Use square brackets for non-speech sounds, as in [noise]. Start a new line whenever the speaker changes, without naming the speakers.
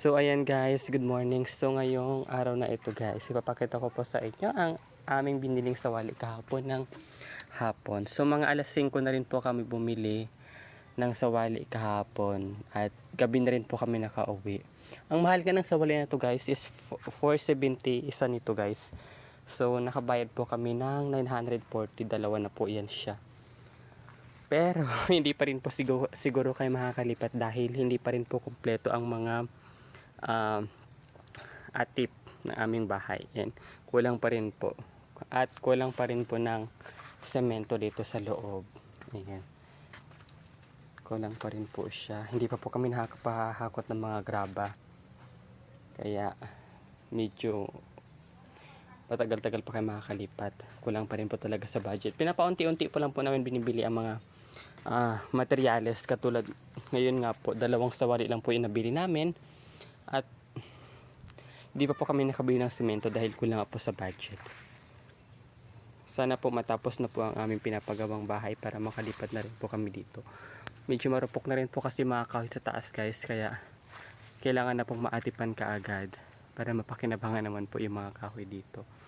So ayan guys, good morning. So ngayong araw na ito guys, ipapakita ko po sa inyo ang aming biniling sawali kahapon ng hapon. So mga alas 5 na rin po kami bumili ng sawali kahapon at gabi na rin po kami nakauwi. Ang mahal ka ng sawali na to guys is f- 470 isa nito guys. So nakabayad po kami ng 940, dalawa na po yan siya. Pero [laughs] hindi pa rin po siguro, siguro kayo makakalipat dahil hindi pa rin po kumpleto ang mga um, atip ng aming bahay. Yan. Kulang pa rin po. At kulang pa rin po ng semento dito sa loob. Ayan. Kulang pa rin po siya. Hindi pa po kami nakakapahakot ng mga graba. Kaya medyo matagal-tagal pa kayo makakalipat. Kulang pa rin po talaga sa budget. Pinapaunti-unti po lang po namin binibili ang mga ah, materyales katulad ngayon nga po dalawang sawari lang po yung nabili namin at di pa po kami nakabili ng semento dahil kulang po sa budget. Sana po matapos na po ang aming pinapagawang bahay para makalipat na rin po kami dito. Medyo marupok na rin po kasi mga kahoy sa taas guys. Kaya kailangan na pong maatipan kaagad para mapakinabangan naman po yung mga kahoy dito